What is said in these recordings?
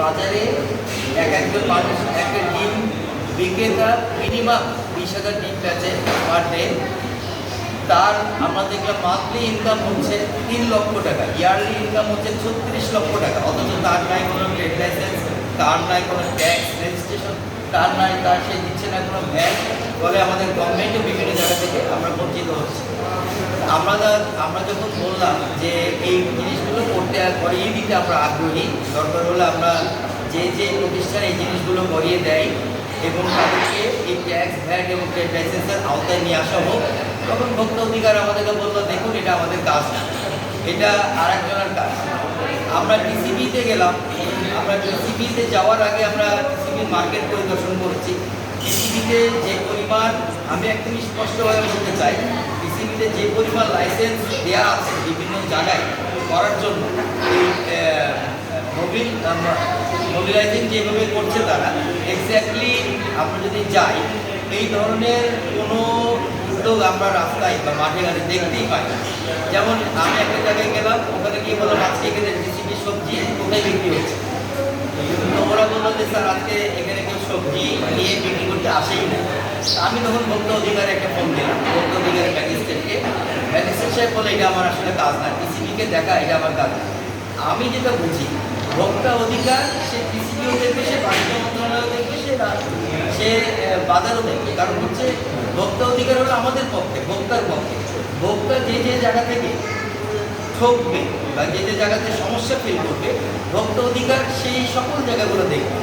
বাজারে এক একজন মানুষ একটা ডিম বিক্রেতা মিনিমাম বিশ হাজার ডিম বেচে পার ডে তার আমরা দেখলাম মান্থলি ইনকাম হচ্ছে তিন লক্ষ টাকা ইয়ারলি ইনকাম হচ্ছে ছত্রিশ লক্ষ টাকা। অথচ তার নাই কোনো ট্রেড লাইসেন্স তার নাই কোনো ট্যাক্স রেজিস্ট্রেশন তার নাই, তার সে দিচ্ছে না কোনো ভ্যাট ফলে আমাদের গভর্নমেন্টও বিভিন্ন জায়গা থেকে আমরা বঞ্চিত হচ্ছি। আমরা আমরা যখন বললাম যে এই জিনিসগুলো করতে করিয়ে দিতে আমরা আগ্রহী, দরকার হলে আমরা যে যে প্রতিষ্ঠান এই জিনিসগুলো করিয়ে দেয় এবং তাদেরকে এই ট্যাক্স ভ্যাট এবং ট্রেড লাইসেন্সের আওতায় নিয়ে আসা হোক, তখন ভোক্তা অধিকার আমাদেরকে বলল, দেখুন, এটা আমাদের কাজ না। এটা আর একজনের কাজ। আমরা টিসিবিতে গেলাম, আমরা টিসিবিতে যাওয়ার আগে আমরা টিসিবি মার্কেট পরিদর্শন করছি। টিসিবিতে যে পরিমাণ, আমি একদমই স্পষ্টভাবে বলতে চাই টিসিবিতে যে পরিমাণ লাইসেন্স দেওয়া আছে বিভিন্ন জায়গায় করার জন্য, এই মোবিল মোবিলাইজিং যেভাবে করছে তারা এক্স্যাক্টলি আমরা যদি যাই, এই ধরনের কোনো উদ্যোগ আমরা রাস্তায় বা মাঠে ঘাটে দেখতেই পাই না। যেমন আমি একটা জায়গায় গেলাম, ওখানে গিয়ে বললাম, আজকে এখানে টিসিবি সবজি কোথায় বিক্রি হচ্ছে? ওরা বলল যে, স্যার, আজকে এখানে কেউ সবজি নিয়ে বিক্রি করতে আসেই না। আমি তখন ভোক্তা অধিকারে একটা ফোন দিলাম। ভোক্তা অধিকারের ম্যাজিস্ট্রেটকে ম্যাজিস্ট্রেট সাহেব বলে, এটা আমার আসলে কাজ না। টিসিবিকে দেখা, এটা আমার কাজ আমি যেটা বুঝি, ভোক্তা অধিকার, সে টিসিবিও দেখবে, সে বাণিজ্য মন্ত্রণালয় দেখবে, সে সে বাজারও দেখবে। কারণ হচ্ছে, ভোক্তা অধিকার হলো আমাদের পক্ষে, ভোক্তার পক্ষে। ভোক্তা যে যে জায়গা থেকে ঠকবে বা যে যে জায়গাতে সমস্যা ফিল করবে, ভক্ত অধিকার সেই সকল জায়গাগুলো দেখবে।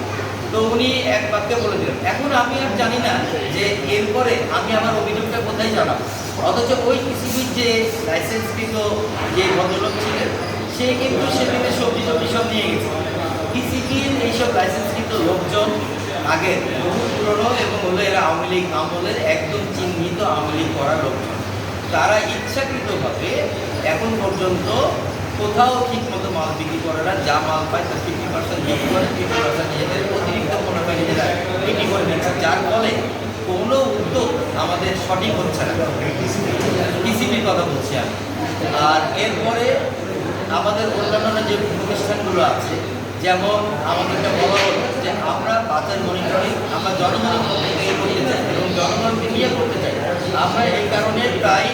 তো উনি এক বাক্যে বলে দিলেন, এখন আমি আর জানি না যে এরপরে আমি আমার অভিযোগটা কোথায় জানাব? অথচ ওই কৃষিবিদ যে লাইসেন্সকৃত যে ভদ্রলোক ছিলেন, সে কিন্তু সেদিনে সবজি টবজি সব নিয়ে গেছে। কৃষিবির এইসব লাইসেন্সকৃত লোকজন আগে বহু পুরনো এবং হলো এরা আওয়ামী লীগ আমলের একদম চিহ্নিত আওয়ামী লীগ করা লোকজন। তারা ইচ্ছাকৃতভাবে এখন পর্যন্ত কোথাও ঠিক মতো মাল বিক্রি করে না, যা মাল পায় তার ফিফটি পার্সেন্ট বিক্রি করে ফিফটি পার্সেন্ট নিজেদের অতিরিক্ত পণ্যটা নিজেরা বিক্রি করে নিচ্ছে। যার ফলে কোনো উদ্যোগ আমাদের সঠিক হচ্ছে না। পিসিপির কথা বলছি আমি। আর এরপরে আমাদের অন্যান্য যে প্রতিষ্ঠানগুলো আছে, যেমন আমাদেরকে বলা হলো যে আমরা বাজার মনিটরিং, আমরা জনগণকে করতে চাই এবং জনগণকে নিয়ে করতে চাই। আমরা এই কারণে প্রায়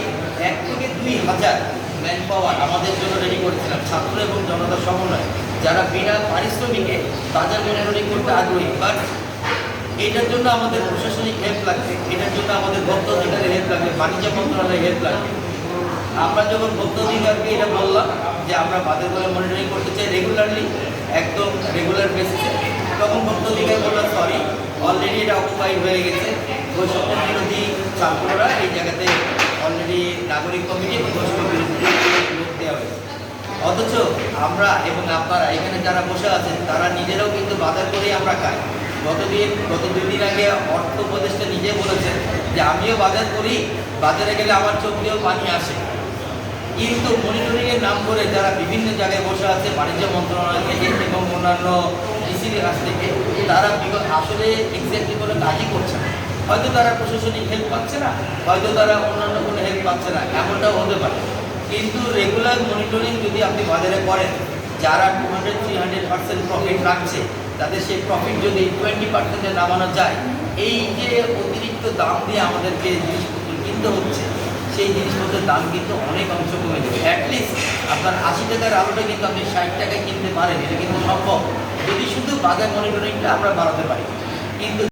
এক থেকে দুই হাজার ম্যান পাওয়ার আমাদের জন্য রেডি করেছিলাম, ছাত্র এবং জনতার সমন্বয়, যারা বিনা পারিশ্রমিকে বাজার মনিটরিং করতে আগ্রহী। বাট এটার জন্য আমাদের প্রশাসনিক হেল্প লাগবে, এটার জন্য আমাদের ভক্ত অধিকারের হেল্প লাগবে, বাণিজ্য মন্ত্রণালয়ের হেল্প লাগবে। আমরা যখন ভক্ত অধিকারকে এটা বললাম, যে আমরা বাজার করে মনিটরিং করতে চাই রেগুলারলি একদম রেগুলার বেসিসে তখন ভক্ত অধিকার বললাম সরি অলরেডি এটা অকুপাইড হয়ে গেছে। বৈষম্য বিরোধী ছাত্ররা এই জায়গাতে অলরেডি নাগরিক কমিটি এবং বৈষম্য বিরোধী অথচ আমরা এবং আপনারা, এখানে যারা বসে আছেন, তারা নিজেরাও কিন্তু বাজার করেই আমরা খাই। গতদিন গত দুই দিন আগে অর্থ উপদেষ্টা নিজে বলেছেন যে, আমিও বাজার করি, বাজারে গেলে আমার চোখ দিয়েও পানি আসে। কিন্তু মনিটরিংয়ের নাম করে যারা বিভিন্ন জায়গায় বসে আছে, বাণিজ্য মন্ত্রণালয় থেকে এবং অন্যান্য ডিসির কাছ থেকে, তারা আসলে এক্স্যাক্টলি কোনো কাজই করছে না। হয়তো তারা প্রশাসনিক হেল্প পাচ্ছে না, হয়তো তারা অন্যান্য কোনো হেল্প পাচ্ছে না, এমনটাও হতে পারে। কিন্তু রেগুলার মনিটরিং যদি আপনি বাজারে করেন, যারা two hundred three hundred percent profit রাখছে, তাদের সেই প্রফিট যদি টোয়েন্টি পার্সেন্টে নামানো যায়, এই যে অতিরিক্ত দাম দিয়ে আমাদেরকে জিনিসপত্র কিনতে হচ্ছে, সেই জিনিসপত্রের দাম কিন্তু অনেক অংশ কমে যাবে। অ্যাটলিস্ট আপনার আশি টাকার আলুটা কিন্তু আপনি ষাট টাকায় কিনতে পারেন, এটা কিন্তু সম্ভব। যদি শুধু বাজার মনিটরিংটা আমরা বাড়াতে পারি, কিন্তু